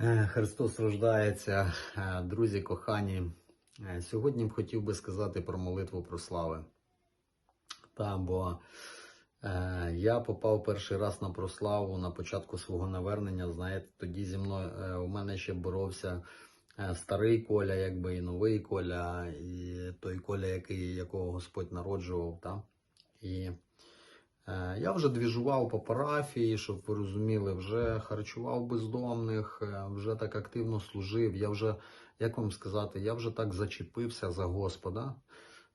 Е, Христос рождається, Е, друзі кохані. е, Сьогодні б хотів би сказати про молитву про слави. Та, бо е, я попав перший раз на прославу на початку свого навернення. Знаєте, тоді зі мною е, у мене ще боровся е, старий Коля, якби і новий Коля, і той Коля, який, якого Господь народжував. Та? І Я вже двіжував по парафії, щоб ви розуміли, вже харчував бездомних, е, вже так активно служив. Я вже, як вам сказати, я вже так зачепився за Господа.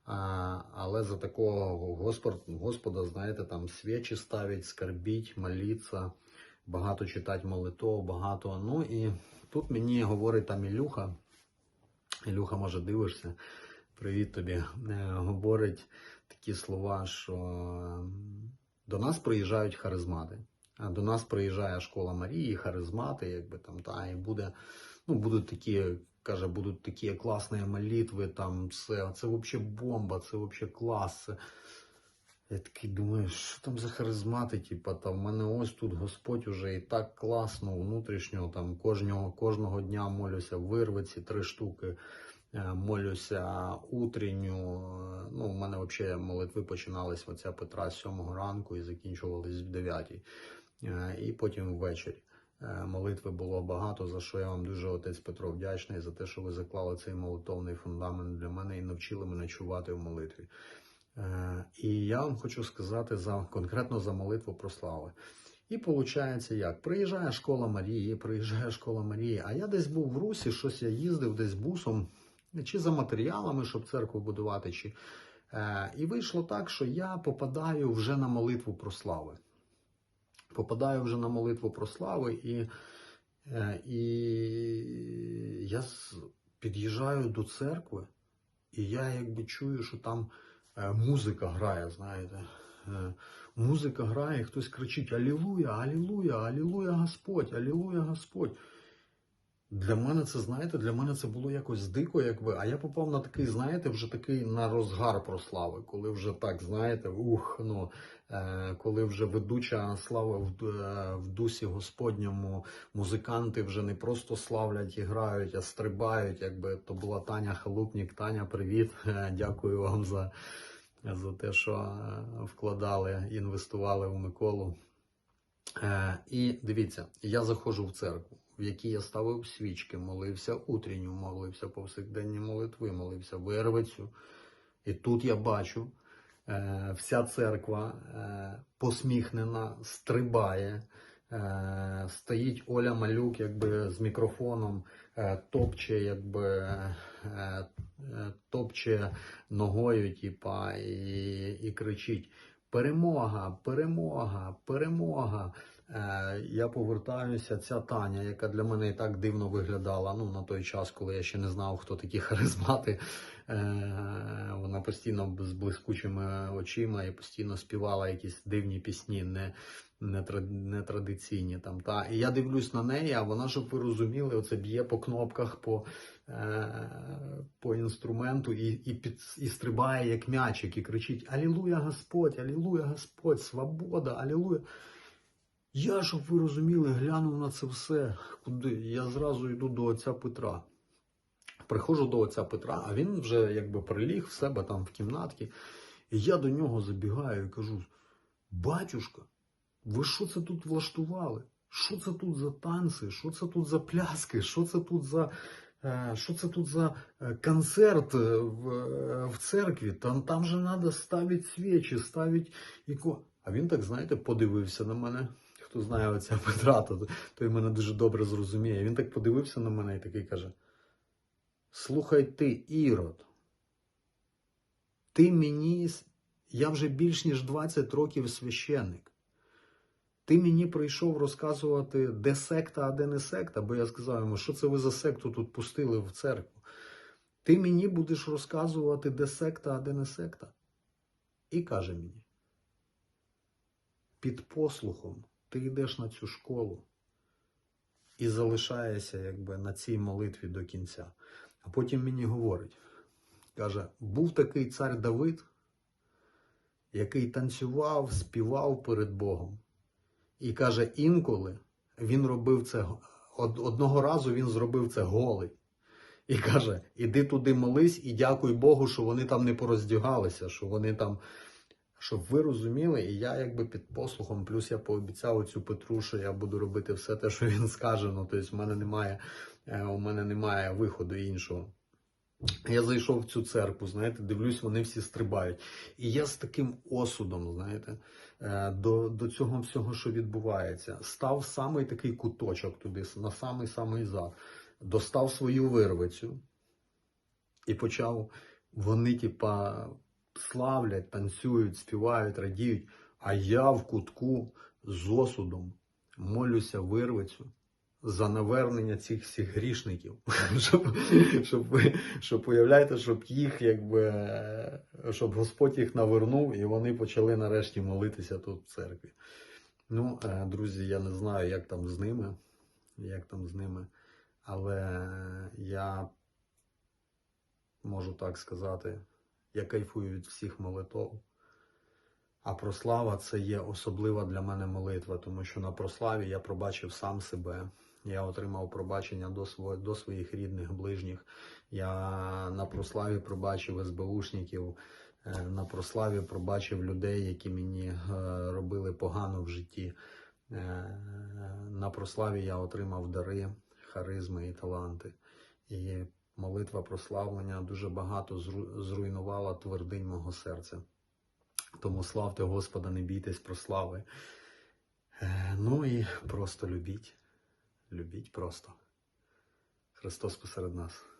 А, але за такого Господа, знаєте, там свічі ставить, скарбіть, моліться, багато читати молитв, багато. Ну і тут мені говорить там Ілюха. Ілюха, може, дивишся. Привіт тобі. Е, Говорить такі слова, що до нас приїжджають харизмати. До нас приїжджає школа Марії, харизмати, якби там, та, і буде, ну, будуть такі, каже, будуть такі класні молитви, там, це, це взагалі бомба, це взагалі клас. Я такий думаю, що там за харизмати, типа, та в мене ось тут Господь уже і так класно, внутрішньо, там кожного, кожного дня молюся, вирви ці три штуки. Е, молюся утренню. Ну, у мене взагалі молитви починались оця Петра з 7 ранку і закінчувались в 9. Е, І потім ввечері. Е, Молитви було багато, за що я вам дуже, отець Петро, вдячний за те, що ви заклали цей молитовний фундамент для мене і навчили мене чувати в молитві. І я вам хочу сказати за конкретно за молитву про слави. І виходить як? Приїжджає школа Марії, приїжджає школа Марії, а я десь був в Русі, щось я їздив десь бусом, чи за матеріалами, щоб церкву будувати, чи. Е, і вийшло так, що я попадаю вже на молитву про слави. Попадаю вже на молитву про слави, і, е, і я під'їжджаю до церкви, і я якби чую, що там е, музика грає, знаєте. Е, музика грає, хтось кричить Алілуя, Алілуя, Алілуя Господь, Алілуя Господь. Для мене це, знаєте, для мене це було якось дико, якби. А я попав на такий, знаєте, вже такий на розгар прослави, коли вже так, знаєте, ух, ну, е, коли вже ведуча слава в, е, в дусі Господньому, музиканти вже не просто славлять і грають, а стрибають. Якби то була Таня Халупнік. Таня, привіт. Е, Дякую вам за, за те, що е, вкладали, інвестували в Миколу. Е, і дивіться, я заходжу в церкву, в якій я ставив свічки, молився утренню, молився повсякденні молитви, молився вервицю. І тут я бачу, е, вся церква е, посміхнена, стрибає. Е, стоїть Оля Малюк, якби з мікрофоном, е, топче, якби е, е, топче ногою, типа, і, і кричить: Перемога, перемога, перемога. Е, я повертаюся, ця Таня, яка для мене і так дивно виглядала ну, на той час, коли я ще не знав, хто такі харизмати. Е, вона постійно з блискучими очима і постійно співала якісь дивні пісні, не, не, не традиційні. Там, та. І я дивлюсь на неї, а вона, щоб ви розуміли, оце б'є по кнопках, по, е, по інструменту і, і, під, і стрибає як м'ячик, і кричить: Алілуя Господь, Алілуя Господь, свобода, Алілуя. Я, щоб ви розуміли, глянув на це все. Куди? Я зразу йду до отця Петра. Приходжу до отця Петра, а він вже якби приліг в себе там в кімнатці. І я до нього забігаю і кажу: Батюшка, ви що це тут влаштували? Що це тут за танці? Що це тут за пляски? Що це тут за, е, що це тут за е, концерт е, в, в церкві? Там, там же треба ставити свічі, ставити іко. А він так, знаєте, подивився на мене. Хто знає отця Петра, то, той мене дуже добре зрозуміє. Він так подивився на мене і такий каже: Слухай ти, Ірод, ти мені, я вже більш ніж 20 років священник. Ти мені прийшов розказувати, де секта, а де не секта, бо я сказав йому, що це ви за секту тут пустили в церкву. Ти мені будеш розказувати, де секта, а де не секта. І каже мені: під послухом ти йдеш на цю школу і залишаєшся якби на цій молитві до кінця. А потім мені говорить, каже, був такий цар Давид, який танцював, співав перед Богом. І каже, інколи він робив це одного разу він зробив це голий. І каже: іди туди молись і дякуй Богу, що вони там не пороздягалися, що вони там. Щоб ви розуміли, і я якби під послухом, плюс я пообіцяв оцю Петру, що я буду робити все те, що він скаже. Ну, тобто, в мене немає, е, у мене немає виходу іншого. Я зайшов в цю церкву, знаєте, дивлюсь, вони всі стрибають. І я з таким осудом, знаєте, е, до, до цього всього, що відбувається, став самий такий куточок туди, на самий самий зад, достав свою вирвицю і почав вони, типа, славлять, танцюють, співають, радіють. А я в кутку з осудом молюся вирвицю за навернення цих всіх грішників, щоб, щоб, щоб уявляєте, щоб їх, якби, щоб Господь їх навернув, і вони почали нарешті молитися тут в церкві. Ну, е, друзі, я не знаю, як там з ними, як там з ними, але я можу так сказати, я кайфую від всіх молитов. А прослава це є особлива для мене молитва, тому що на прославі я пробачив сам себе. Я отримав пробачення до, сво- до своїх рідних, ближніх. Я на прославі пробачив СБУшників, е, на прославі пробачив людей, які мені е, робили погано в житті. Е, На прославі я отримав дари, харизми і таланти. І молитва прославлення дуже багато зруйнувала твердинь мого серця. Тому славте Господа, не бійтесь прослави. Е, Ну і просто любіть. Любіть просто. Христос посеред нас.